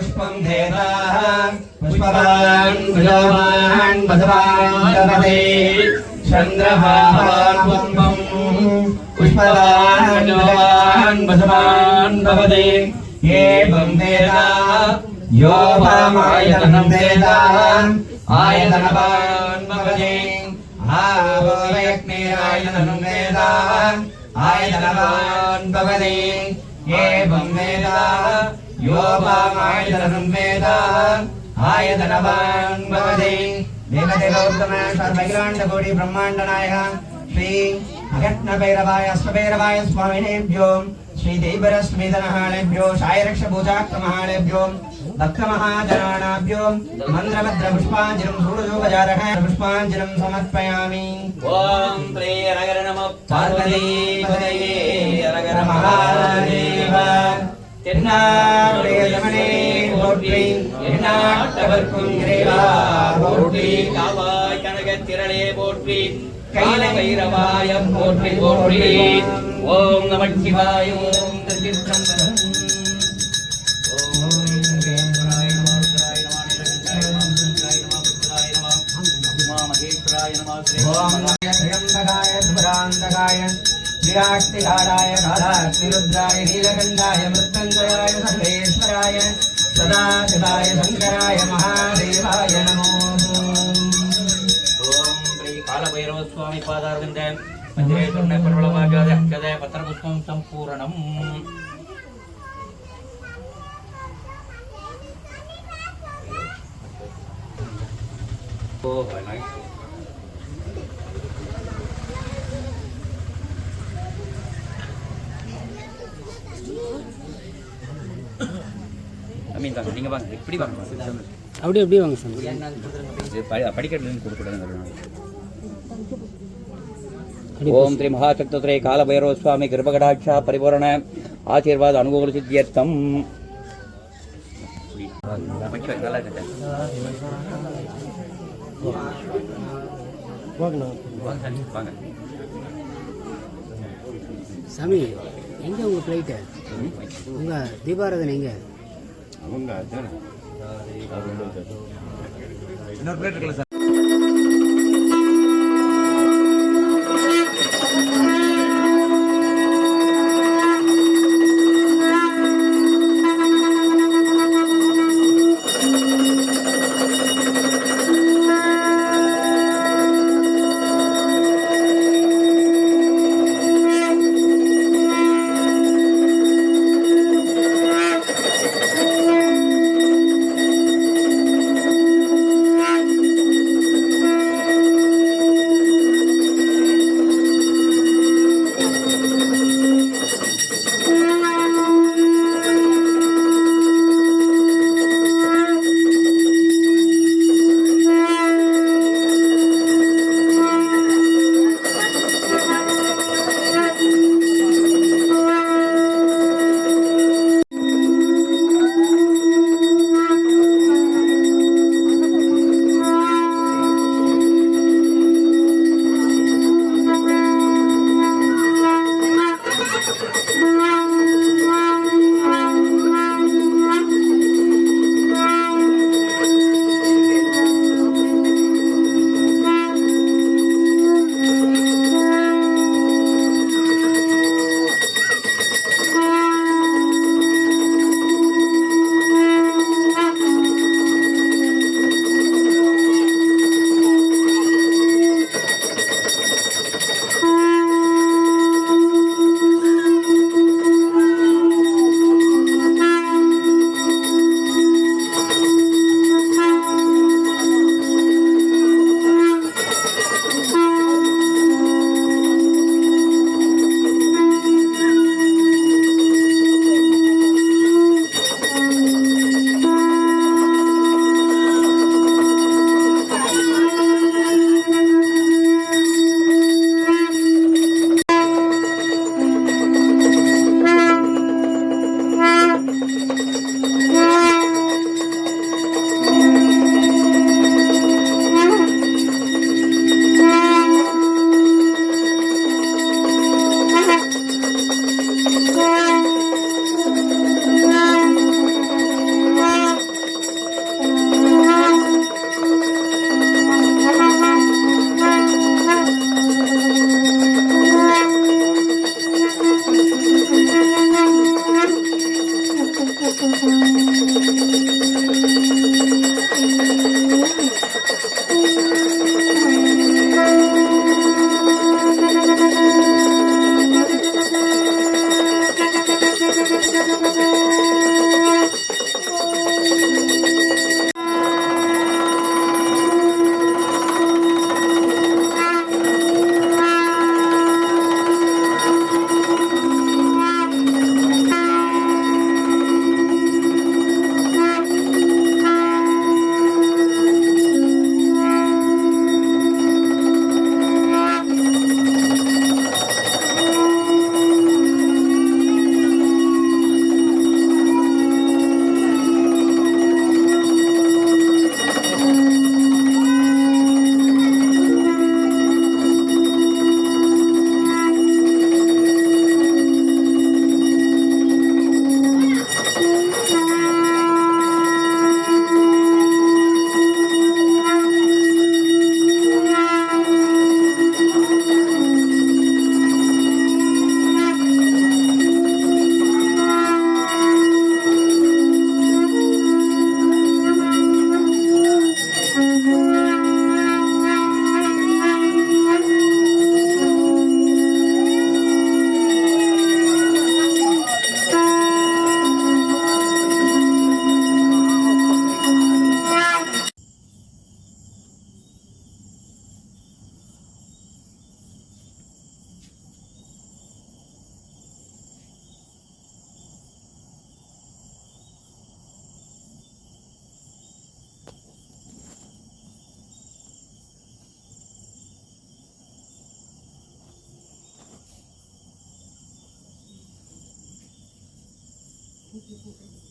पुष्पम् देवाः पुष्पवान् विलोमान् बसवान् ददते चन्द्रभावात्वम् पुष्पवान् विलोमान् बसवान् भवते एवम् वेदा योपामायतनम् वेदान् आयतनवान् भवते। आवयग्नेरायतनम् वेदान् आयतनवान् भवते एवम् वेदा సర్వలోపామాయుధనుర్వేదాన్ ఆయతనవాన్ భవతి దేవదేవోత్తమ సర్వగిలాండకోటి బ్రహ్మాండ నాయక శ్రీ అగట్న భైరవాయ అశ్వభైరవాయ స్వామినేభ్యో శ్రీ దైవరశ్మీధనహాళేభ్యో శాయరక్ష పూజాక్తమహాళేభ్యో భక్తమహాజనాభ్యో మంద్రభద్ర పుష్పాంజలిం సూర్యోపజారక పుష్పాంజలిం సమర్పయామి ఓం ప్రేరగర నమ పార్వతీ హర தென்னாருடைய யமனே போற்றி. எந்நாட்டவர்க்கும் இறைவா போற்றி. காவாய் கனக திரளே போற்றி. கைல கைல போற்றி போற்றி. ஓம் நம ஓம் ஓம் நம ஓம் சுபராந்தகாய विराट्तिकालाय कालाग्निरुद्राय नीलकण्ठाय मृत्युञ्जयाय सर्वेश्वराय सदाशिवाय शङ्कराय महादेवाय नमो ॐ श्री कालभैरवस्वामि पादारविन्दे मन्दिरे पत्रपुष्पं सम्पूर्णम् Oh, very nice. அமீன் தாங்க நீங்க வாங்க எப்படி வாங்க. அப்படியே அப்படியே வாங்க சாமி. இது கொடுக்கூடாது ஓம் ஸ்ரீ மகாசக்தத்ரே காலபைரவ சுவாமி கிருபகடாட்சா பரிபூரண ஆசீர்வாத அனுகூல சித்தியர்த்தம். நல்லா வாங்க சாமி எங்கே உங்கள் ஃப்ளைட்டு உங்கள் தீபாராதனை எங்கே? ಹಂಗ ಆಯ್ತಾ ಇನ್ನೊಂದು ಪ್ಲೇಟ್ ಕಳಿಸ people.